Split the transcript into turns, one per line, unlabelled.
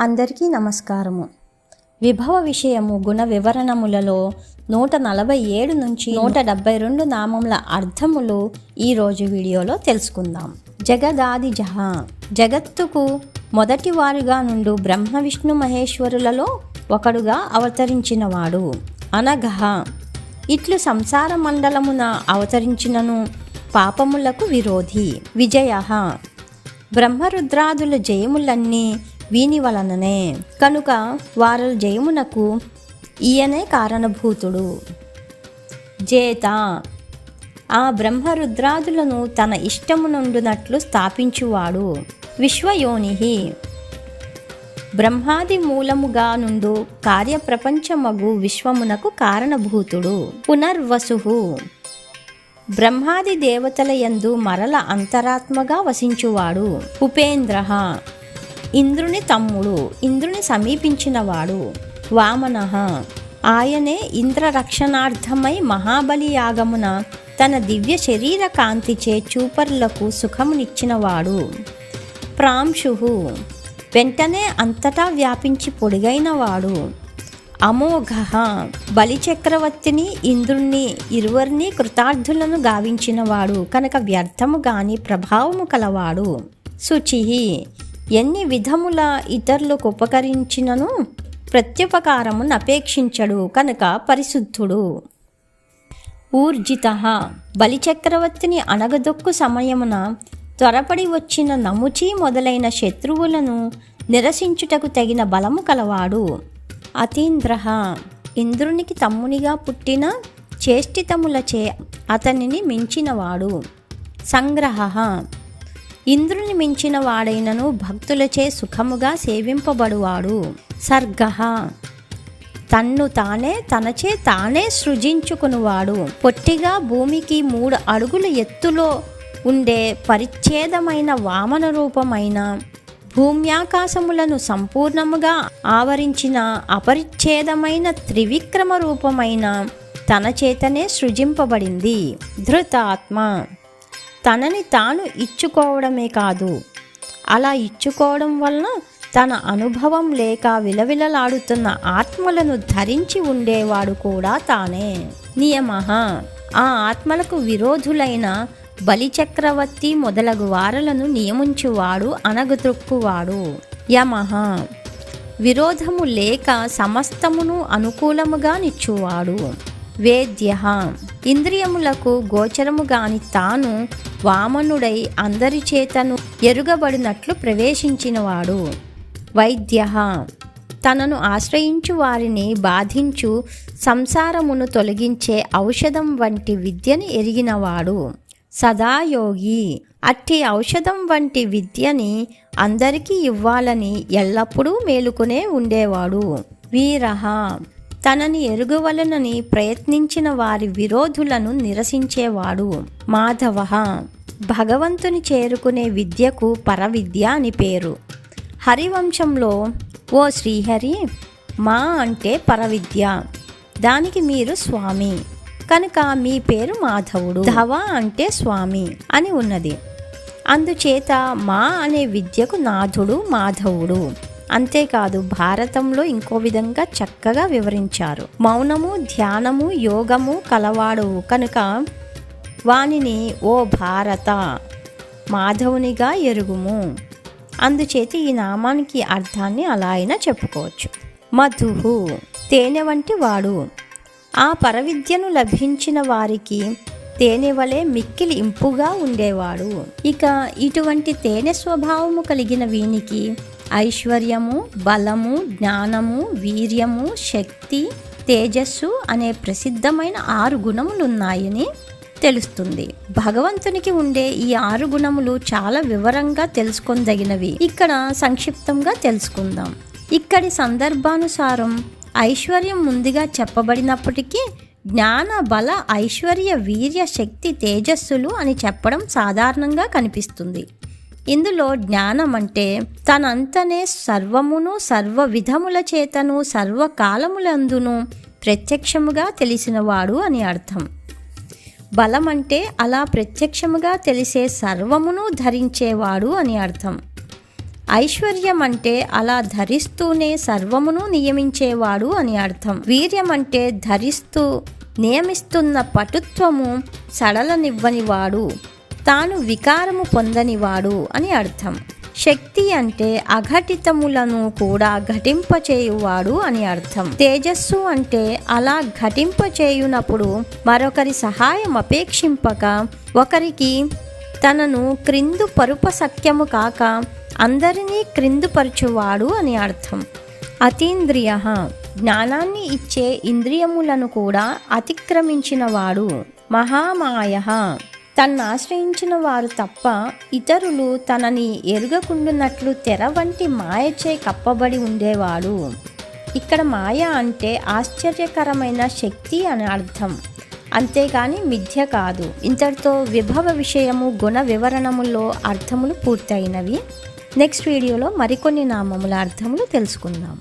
అందరికీ నమస్కారము. విభవ విషయము గుణ వివరణములలో నూట నలభై ఏడు నుంచి నూట డెబ్బై రెండు నామముల అర్థములు ఈరోజు వీడియోలో తెలుసుకుందాం. జగదాది జహ. జగత్తుకు మొదటి వారుగా నుండు బ్రహ్మ విష్ణు మహేశ్వరులలో ఒకడుగా అవతరించినవాడు. అనగహ ఇట్లు సంసార మండలమున అవతరించినను పాపములకు విరోధి. విజయ బ్రహ్మరుద్రాదుల జయములన్నీ వీని వలననే. కనుక వారు జయమునకు ఈయనే కారణభూతుడు. జేత ఆ బ్రహ్మరుద్రాదులను తన ఇష్టమునండునట్లు స్థాపించువాడు. విశ్వయోని బ్రహ్మాది మూలముగా నుండు కార్యప్రపంచమగు విశ్వమునకు కారణభూతుడు. పునర్వసు బ్రహ్మాది దేవతల యందు మరల అంతరాత్మగా వసించువాడు. ఉపేంద్ర ఇంద్రుని తమ్ముడు ఇంద్రుని సమీపించినవాడు వామన. ఆయనే ఇంద్రరక్షణార్థమై మహాబలి యాగమున తన దివ్య శరీర కాంతిచే చూపరులకు సుఖమునిచ్చినవాడు. ప్రాంశు. వెంటనే అంతటా వ్యాపించి పొడిగైనవాడు. అమోఘ. బలిచక్రవర్తిని ఇంద్రుణ్ణి ఇరువురిని కృతార్థులను గావించినవాడు. కనుక వ్యర్థము గాని ప్రభావము కలవాడు. శుచి. ఎన్ని విధముల ఇతరులకు ఉపకరించినను ప్రత్యుపకారమును అపేక్షించడు కనుక పరిశుద్ధుడు. ఊర్జిత బలిచక్రవర్తిని అణగదొక్కు సమయమున త్వరపడి వచ్చిన నముచి మొదలైన శత్రువులను నిరసించుటకు తగిన బలము కలవాడు. అతీంద్ర ఇంద్రునికి తమ్మునిగా పుట్టిన చేష్టితములచే అతనిని మించినవాడు. సంగ్రహ ఇంద్రుని మించిన వాడైనను భక్తులచే సుఖముగా సేవింపబడువాడు. సర్గ. తన్ను తానే తనచే తానే సృజించుకునివాడు. పొట్టిగా భూమికి మూడు అడుగుల ఎత్తులో ఉండే పరిచ్ఛేదమైన వామన రూపమైన భూమ్యాకాశములను సంపూర్ణముగా ఆవరించిన అపరిచ్ఛేదమైన త్రివిక్రమ రూపమైన తన చేతనే సృజింపబడింది. ధృతాత్మ. తనని తాను ఇచ్చుకోవడమే కాదు. అలా ఇచ్చుకోవడం వలన తన అనుభవం లేక విలవిలలాడుతున్న ఆత్మలను ధరించి ఉండేవాడు కూడా తానే. నియమ. ఆ ఆత్మలకు విరోధులైన బలిచక్రవర్తి మొదలగు వారలను నియమించువాడు అనగదొక్కువాడు యమహ విరోధము లేక సమస్తమును అనుకూలముగా నిచ్చువాడు. వేద్య ఇంద్రియములకు గోచరము గాని తాను వామనుడై అందరి చేతను ఎరుగబడినట్లు ప్రవేశించినవాడు. వైద్య తనను ఆశ్రయించు వారిని బాధించు సంసారమును తొలగించే ఔషధం వంటి విద్యను ఎరిగినవాడు. సదాయోగి. అట్టి ఔషధం వంటి విద్యని అందరికీ ఇవ్వాలని ఎల్లప్పుడూ మేలుకునే ఉండేవాడు. వీరహ. తనని ఎరుగవలనని ప్రయత్నించిన వారి విరోధులను నిరసించేవాడు మాధవ. భగవంతుని చేరుకునే విద్యకు పరవిద్య అని పేరు. హరివంశంలో ఓ శ్రీహరి మా అంటే పరవిద్య. దానికి మీరు స్వామి. కనుక మీ పేరు మాధవుడు. ధవ అంటే స్వామి అని ఉన్నది. అందుచేత మా అనే విద్యకు నాథుడు మాధవుడు. అంతేకాదు భారతంలో ఇంకో విధంగా చక్కగా వివరించారు. మౌనము ధ్యానము యోగము కలవాడు కనుక వానిని ఓ భారత మాధవునిగా ఎరుగుము. అందుచేత ఈ నామానికి అర్థాన్ని అలా అయినా చెప్పుకోవచ్చు. మధుహు తేనె వంటి వాడు. ఆ పరవిద్యను లభించిన వారికి తేనె వలె మిక్కిలి ఇంపుగా ఉండేవాడు. ఇక ఇటువంటి తేనె స్వభావము కలిగిన వీనికి ఐశ్వర్యము బలము జ్ఞానము వీర్యము శక్తి తేజస్సు అనే ప్రసిద్ధమైన ఆరు గుణములున్నాయని తెలుస్తుంది. భగవంతునికి ఉండే ఈ ఆరు గుణములు చాలా వివరంగా తెలుసుకొందగినవి. ఇక్కడ సంక్షిప్తంగా తెలుసుకుందాం. ఇక్కడి సందర్భానుసారం ఐశ్వర్యం ముందుగా చెప్పబడినప్పటికీ జ్ఞాన బల ఐశ్వర్య వీర్య శక్తి తేజస్సులు అని చెప్పడం సాధారణంగా కనిపిస్తుంది. ఇందులో జ్ఞానం అంటే తనంతనే సర్వమును సర్వ విధముల చేతను సర్వకాలములందును ప్రత్యక్షముగా తెలిసినవాడు అని అర్థం. బలం అంటే అలా ప్రత్యక్షముగా తెలిసే సర్వమును ధరించేవాడు అని అర్థం. ఐశ్వర్యం అంటే అలా ధరిస్తూనే సర్వమును నియమించేవాడు అని అర్థం. వీర్యం అంటే ధరిస్తూ నియమిస్తున్న పటుత్వము సడలనివ్వనివాడు. తాను వికారము పొందనివాడు అని అర్థం. శక్తి అంటే అఘటితములను కూడా ఘటింపచేయువాడు అని అర్థం. తేజస్సు అంటే అలా ఘటింపచేయునప్పుడు మరొకరి సహాయం అపేక్షింపక ఒకరికి తనను క్రిందు పరుప సఖ్యము కాక అందరినీ క్రిందుపరచువాడు అని అర్థం. అతీంద్రియ జ్ఞానాన్ని ఇచ్చే ఇంద్రియములను కూడా అతిక్రమించినవాడు. మహామాయ తన్ను ఆశ్రయించిన వారు తప్ప ఇతరులు తనని ఎరుగకుండునట్లు తెర వంటి మాయచే కప్పబడి ఉండేవాడు. ఇక్కడ మాయ అంటే ఆశ్చర్యకరమైన శక్తి అని అర్థం. అంతేగాని మిథ్య కాదు. ఇంతటితో విభవ విషయము గుణ వివరణములో అర్థములు పూర్తయినవి. నెక్స్ట్ వీడియోలో మరికొన్ని నామముల అర్థములు తెలుసుకుందాం.